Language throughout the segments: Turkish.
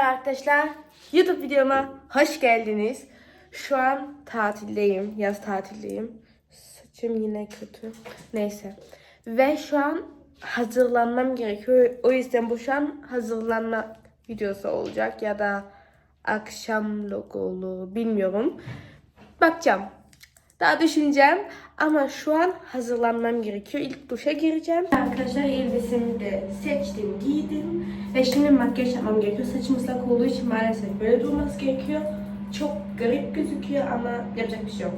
arkadaşlar. YouTube videoma hoş geldiniz. Şu an tatildeyim. Yaz tatildeyim. Saçım yine kötü. Neyse. Ve şu an hazırlanmam gerekiyor. O yüzden bu şu an hazırlanma videosu olacak. Ya da akşam logolu bilmiyorum. Bakacağım. Daha düşüneceğim ama şu an hazırlanmam gerekiyor. İlk duşa gireceğim. Arkadaşlar elbisemi de seçtim, giydim. Ve şimdi makyaj yapmam gerekiyor. Saçım ıslak olduğu için maalesef böyle durması gerekiyor. Çok garip gözüküyor ama yapacak bir şey yok.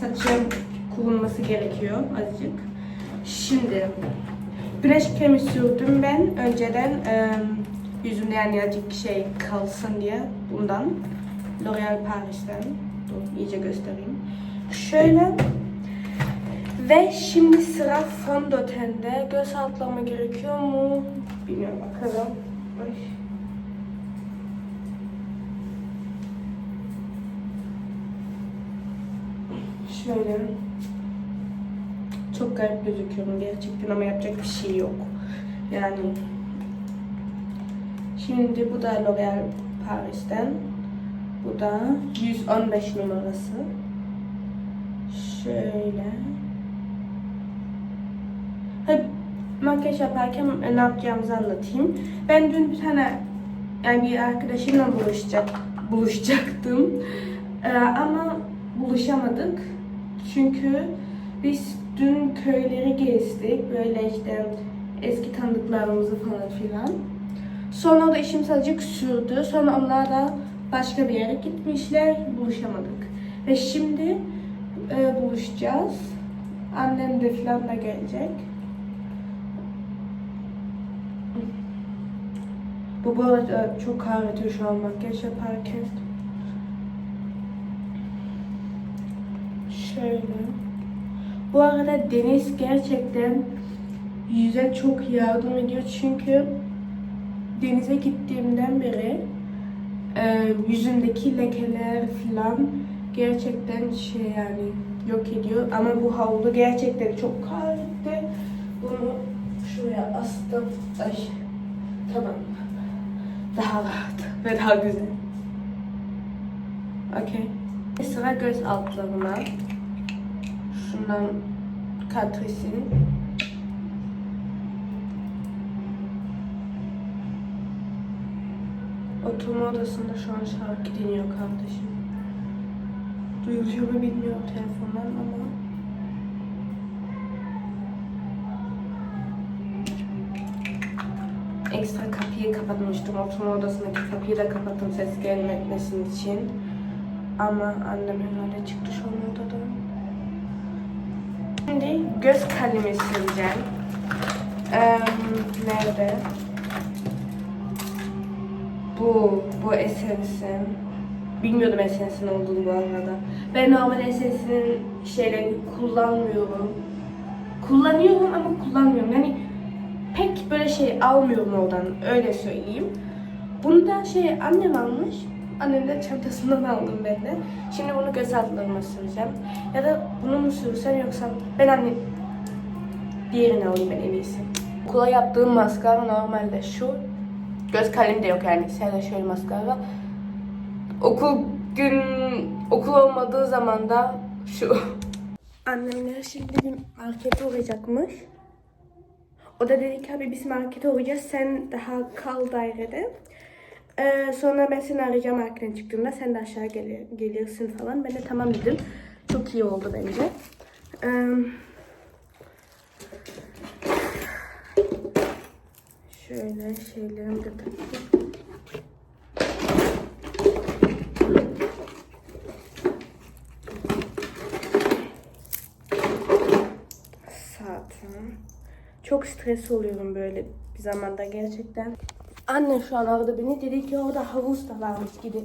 Saçım kurulması gerekiyor azıcık. Şimdi güneş kremi sürdüm ben önceden e, yüzümde yani azıcık şey kalsın diye bundan. L'Oreal Paris'ten. Dur iyice göstereyim. Şöyle ve şimdi sıra fondötende. Göz altlama gerekiyor mu? Bilmiyorum bakalım. Şöyle. Çok garip gözüküyorum gerçekten ama yapacak bir şey yok. Yani Şimdi bu da L'Oreal Paris'ten. Bu da 115 numarası. Şöyle. Hep makyaj yaparken ne yapacağımızı anlatayım. Ben dün bir tane yani bir arkadaşımla buluşacak buluşacaktım. Ee, ama buluşamadık. Çünkü biz dün köyleri gezdik. Böyle işte eski tanıdıklarımızı falan filan. Sonra da işim azıcık sürdü. Sonra onlar da başka bir yere gitmişler. Buluşamadık. Ve şimdi e, buluşacağız. Annem de falan da gelecek. Bu bu arada çok kahretiyor şu an makyaj yaparken. Şöyle. Bu arada Deniz gerçekten yüze çok yardım ediyor çünkü denize gittiğimden beri e, yüzümdeki lekeler falan gerçekten şey yani yok ediyor. Ama bu havlu gerçekten çok kahretti. Bunu şuraya astım. Ay tamam. Daha rahat ve daha güzel. Okey. Sıra göz altlarına. Şundan Catrice'in. Oturma odasında şu an şarkı dinliyor kardeşim. Mu bilmiyorum telefondan ama. Ekstra kapıyı kapatmıştım. Oturma odasındaki kapıyı da kapattım ses gelmemesi için. Ama annem herhalde çıktı şu an. Şimdi göz kalemi sileceğim. Ee, nerede? Bu, bu esensin. Bilmiyordum esensin olduğunu bu arada. Ben normal esensin şeylerini kullanmıyorum. Kullanıyorum ama kullanmıyorum. Yani pek böyle şey almıyorum oradan öyle söyleyeyim. Bunu da şey annem almış. Annem de çantasından aldım ben de. Şimdi bunu göz altlarıma süreceğim. Ya da bunu mu sürsem yoksa ben anne diğerini alayım ben en iyisi. Okula yaptığım maskara normalde şu. Göz kalemi de yok yani. Sadece şöyle maskara. Okul gün okul olmadığı zaman da şu. Annemler şimdi bir markete uğrayacakmış. O da dedi ki abi biz markete uğrayacağız. Sen daha kal dairede. Ee, sonra ben seni arayacağım marketten çıktığımda. Sen de aşağı gel gelirsin falan. Ben de tamam dedim. Çok iyi oldu bence. Ee, şöyle şeylerimi de takayım. Çok stres oluyorum böyle bir zamanda gerçekten. Anne şu an aradı beni. Dedi ki orada havuz da varmış gibi.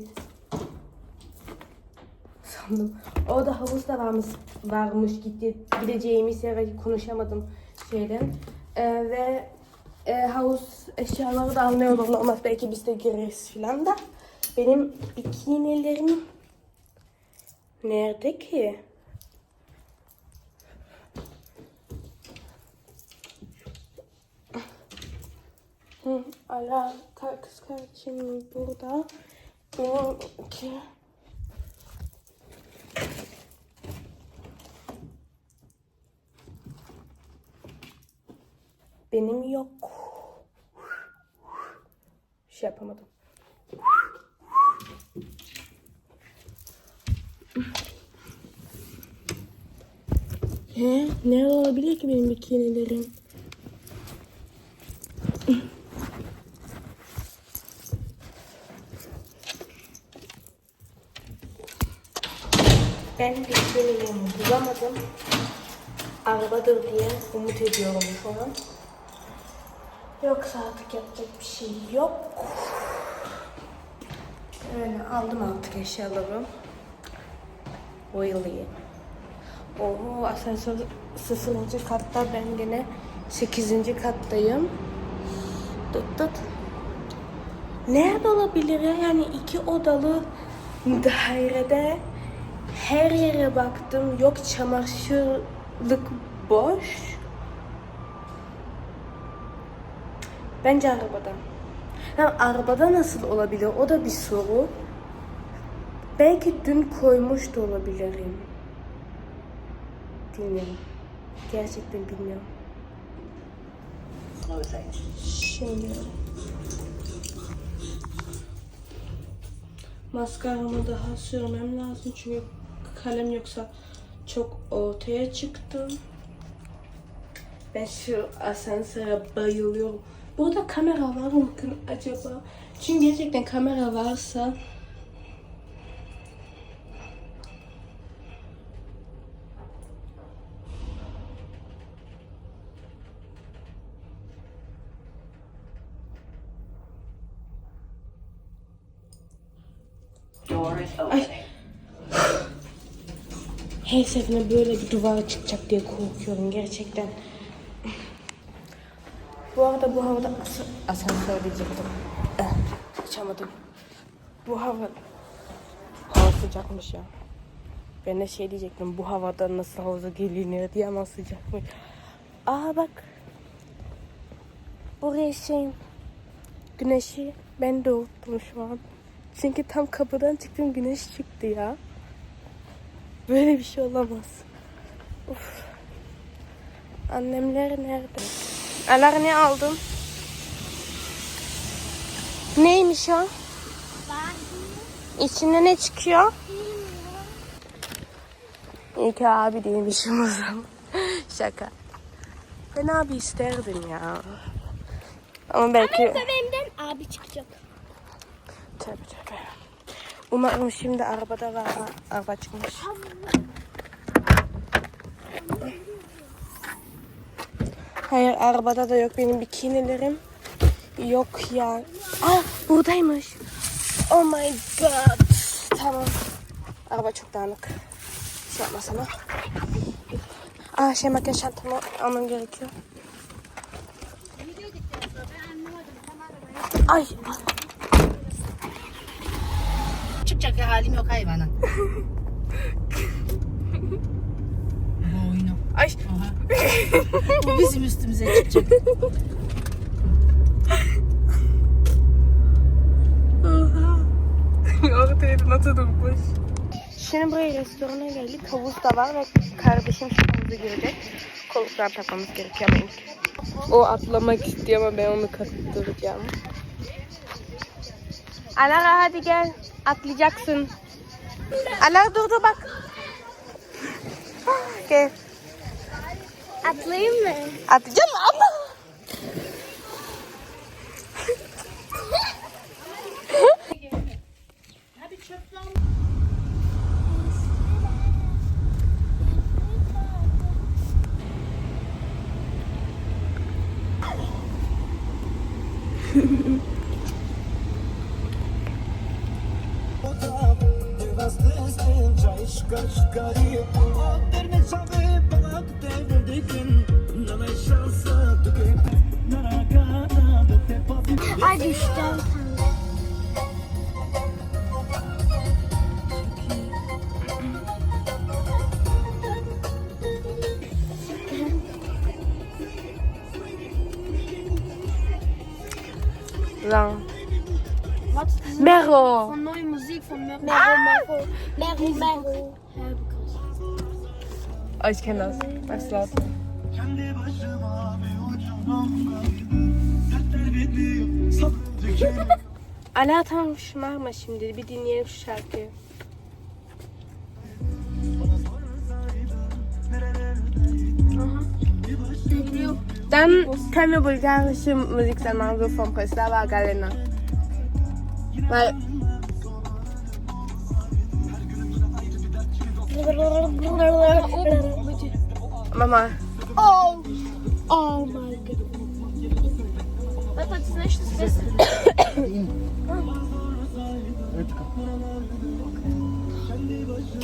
Sandım. Orada havuz da varmış, varmış gitti. Gideceğimiz yere konuşamadım şeyden. Ee, ve e, havuz eşyaları da anlıyorum. Olmaz belki biz de gireriz filan da. Benim bikinilerim nerede ki? Hı, Ala kız kardeşim burada. Benimki. Benim yok. Şey yapamadım. He, ne olabilir ki benim bikinilerim? Ben bikinimi bulamadım. Arabadır diye umut ediyorum şu an. Yoksa artık yapacak bir şey yok. Öyle aldım artık eşyalarımı. Really. Oo asansör 0. katta ben gene 8. kattayım. Dıt dıt. Nerede olabilir ya? Yani iki odalı dairede her yere baktım. Yok çamaşırlık boş. Bence arabada. Ya arabada nasıl olabilir? O da bir soru. Belki dün koymuş da olabilirim. Bilmiyorum. Gerçekten bilmiyorum. Şimdi maskaramı daha sürmem lazım çünkü kalem yoksa çok ortaya çıktım. Ben şu asansöre bayılıyorum. Burada kamera var mı acaba? Çünkü gerçekten kamera varsa her seferinde böyle bir duvara çıkacak diye korkuyorum gerçekten. Bu arada bu havada as asansör diyecektim. Eh, Açamadım. Bu hava hava sıcakmış ya. Ben de şey diyecektim bu havada nasıl havuza gelinir diye ama sıcakmış. Aa bak. Buraya şey güneşi ben doğdum şu an. Çünkü tam kapıdan çıktım güneş çıktı ya. Böyle bir şey olamaz. Uf. Annemler nerede? Alar ne aldın? Neymiş o? İçinde ne çıkıyor? İyi ki abi değilmişim o zaman. Şaka. Ben abi isterdim ya. Ama belki... Bebeğimden abi çıkacak. Tabii tabii. Umarım şimdi arabada var. Araba çıkmış. Hayır arabada da yok benim bikinilerim. Yok ya. Aa buradaymış. Oh my god. Tamam. Araba çok dağınık. Şey yapmasana. Aa şey makyaj çantamı almam gerekiyor. Ay. Çıkacak ya halim yok hayvana. Aha oyunu. Ay. Bu bizim üstümüze çıkacak. Oha. Ortaya nasıl durmuş? Şimdi buraya restorana geldik. Havuz da var ve kardeşim şu havuza girecek. Koluklar takmamız gerekiyor benim. O atlamak istiyor ama ben onu kastıracağım. Alara hadi gel. Atlayacaksın. Alara dur dur bak. Gel. Atlayayım mı? Atlayacağım ama. Düştü. Mero. Von neue Musik von. Oh, ich kenne das. Das ist laut. Ala tamam şımarma şimdi. Bir dinleyelim şu şarkıyı. Dann können wir bulgarische Musik dann machen, so von Preslava Galena. Weil, Mama, Oh. Oh my god. Was ist nicht das Beste?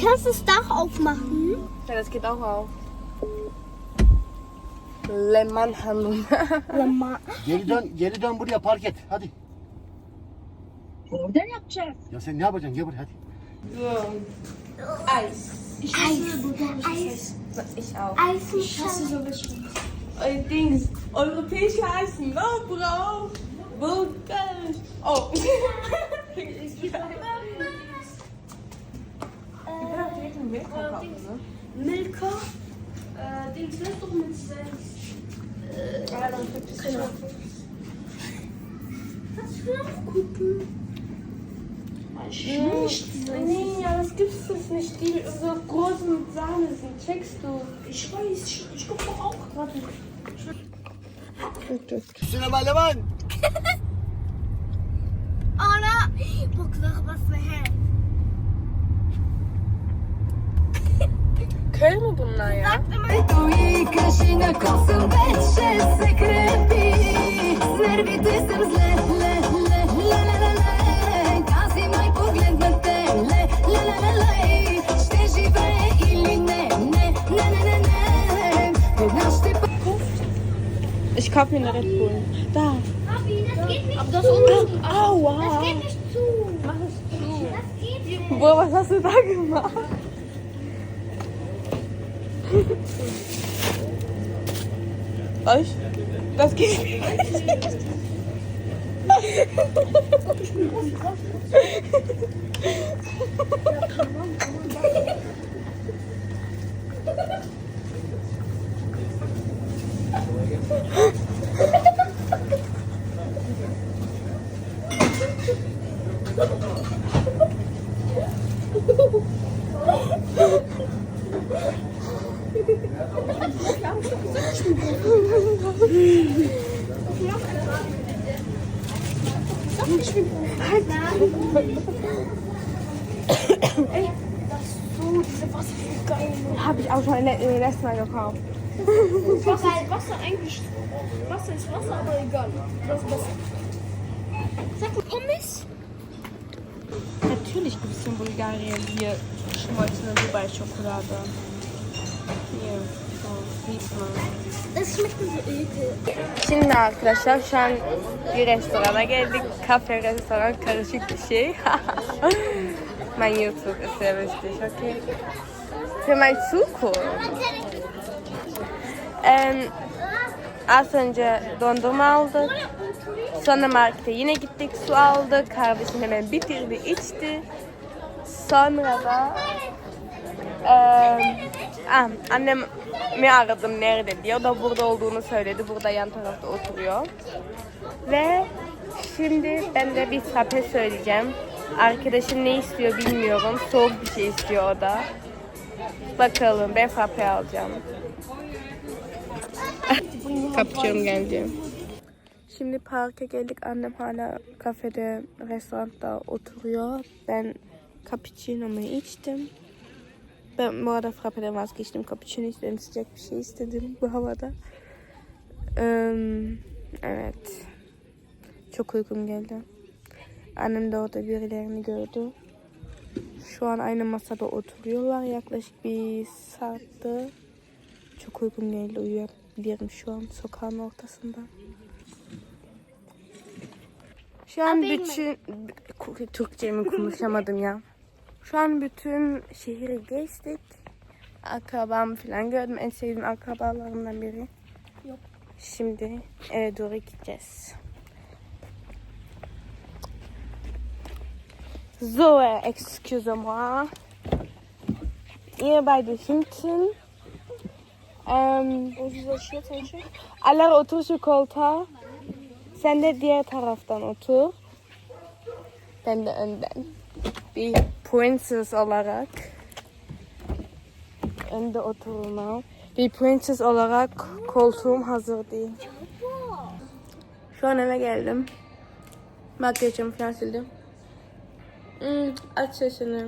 Kannst du das Dach aufmachen? ja, das geht auch auf. Lemon Hanum. Lama. Geri dön, geri dön buraya park et. Hadi. Oradan yapacağız. Ya sen ne yapacaksın? Gel buraya hadi. Eis. Ich Eis. Eis. Ich auch. Eis ist schon. Äh, Dings, europäische heißen, no, Bro. Bulgarisch. Oh. Çekst du? Ich weiß, ich, ich guck doch auch. Warte. Tut tut. Şuna bak Levan. Ana. Bak zahbasına he. Köy mü bunlar ya? Kauf mir eine Red Bull. Da. Abi, das geht nicht. Aber das unten. Aua. Das geht nicht zu. Mach es zu. Das geht nicht. Bro, was hast du da gemacht? Was? Das geht nicht. So, diese Wasser ist geil. Habe ich auch schon le- letztes Mal gekauft. Wasser ist Wasser eigentlich. Wasser ist Wasser, aber egal. Das ist besser. Sag mal, Pommes? Natürlich gibt es in Bulgarien hier geschmolzene Dubai-Schokolade. Şimdi arkadaşlar şu an bir restorana geldik. Kafe, restoran, karışık bir şey. mein YouTube ist sehr wichtig, okay? Für meine Zukunft. Ähm, az önce dondurma aldık. Sonra markete yine gittik su aldık. Kardeşim hemen bitirdi içti. Sonra da eee ah, annemi aradım nerede diye. O da burada olduğunu söyledi. Burada yan tarafta oturuyor. Ve şimdi ben de bir frappe söyleyeceğim. Arkadaşım ne istiyor bilmiyorum. Soğuk bir şey istiyor o da. Bakalım ben frappe alacağım. Kapıcığım geldi. Şimdi parka geldik. Annem hala kafede, restoranda oturuyor. Ben cappuccino'mu içtim. Ben bu arada frappeden vazgeçtim. Cappuccino istedim. Sıcak bir şey istedim bu havada. Eee, evet. Çok uykum geldi. Annem de orada birilerini gördü. Şu an aynı masada oturuyorlar. Yaklaşık bir saatte. Çok uykum geldi. Uyuyabilirim şu an sokağın ortasında. Şu an bütün... Türkçemi konuşamadım ya. Şu an bütün şehri geçtik. Akrabamı falan gördüm. En sevdiğim akrabalarımdan biri. Yok. Şimdi eve doğru gideceğiz. So, äh, excusez-moi. Ihr beide hinten. Ähm? Aller otur şu koltuğa. Sen de diğer taraftan otur. Ben de önden. Bir princess olarak. Önde oturma. Bir princess olarak koltuğum hazır değil. Şu an eve geldim. Makyajımı falan sildim. Hmm, aç sesini.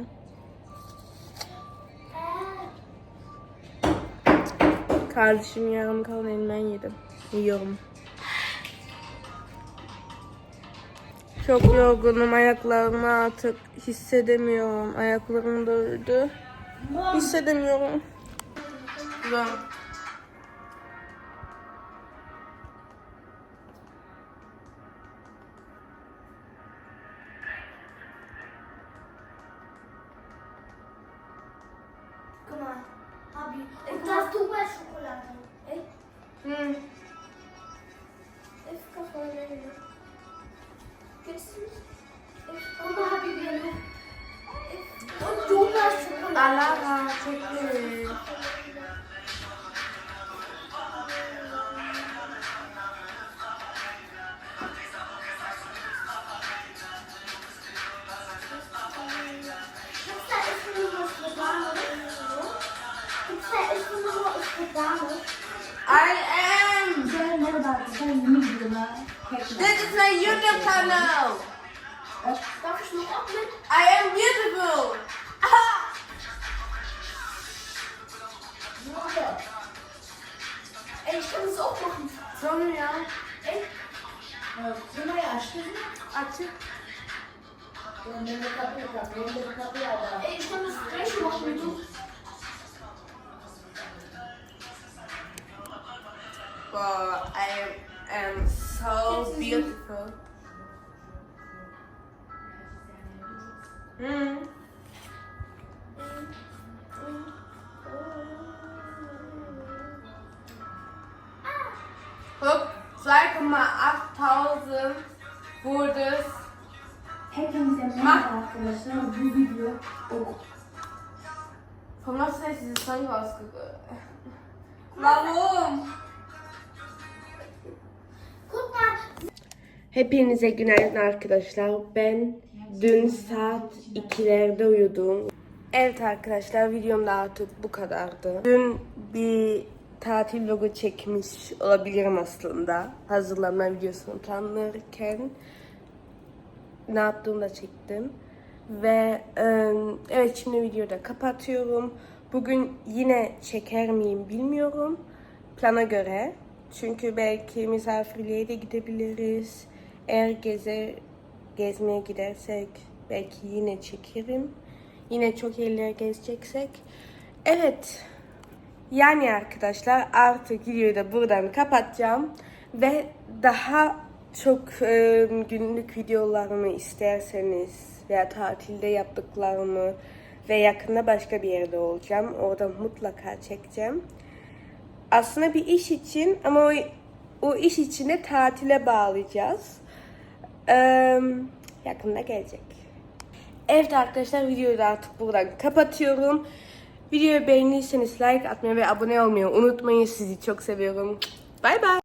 Kardeşim yarım kalan elinden yedim. Yiyorum. Çok yorgunum. Ayaklarımı artık hissedemiyorum. Ayaklarım da öldü. Hissedemiyorum. Güzel. I am. This is my YouTube channel. I am beautiful. Ja. Ey, ich kann das auch machen. Sonra ya. Ey, Klimayı açtın mı? Açık. Önleri kapıyı kapat. Önleri kapıyı aç. ey, ich kann das gleich machen. Du. Wow, I am so beautiful. Hmm. Hepinize günaydın arkadaşlar. Ben dün saat 2'lerde uyudum. Evet arkadaşlar videom da artık bu kadardı. Dün bir tatil vlogu çekmiş olabilirim aslında. Hazırlanma videosunu planlarken ne yaptığımı da çektim. Ve e, evet şimdi videoyu da kapatıyorum. Bugün yine çeker miyim bilmiyorum. Plana göre. Çünkü belki misafirliğe de gidebiliriz. Eğer geze, gezmeye gidersek belki yine çekerim. Yine çok yerler gezeceksek. Evet. Yani arkadaşlar artık videoyu da buradan kapatacağım. Ve daha çok e, günlük videolarımı isterseniz veya tatilde yaptıklarımı ve yakında başka bir yerde olacağım. Orada mutlaka çekeceğim. Aslında bir iş için ama o, o iş içinde tatile bağlayacağız. Ee, yakında gelecek. Evet arkadaşlar videoyu da artık buradan kapatıyorum. Videoyu beğendiyseniz like atmayı ve abone olmayı unutmayın. Sizi çok seviyorum. Bay bay.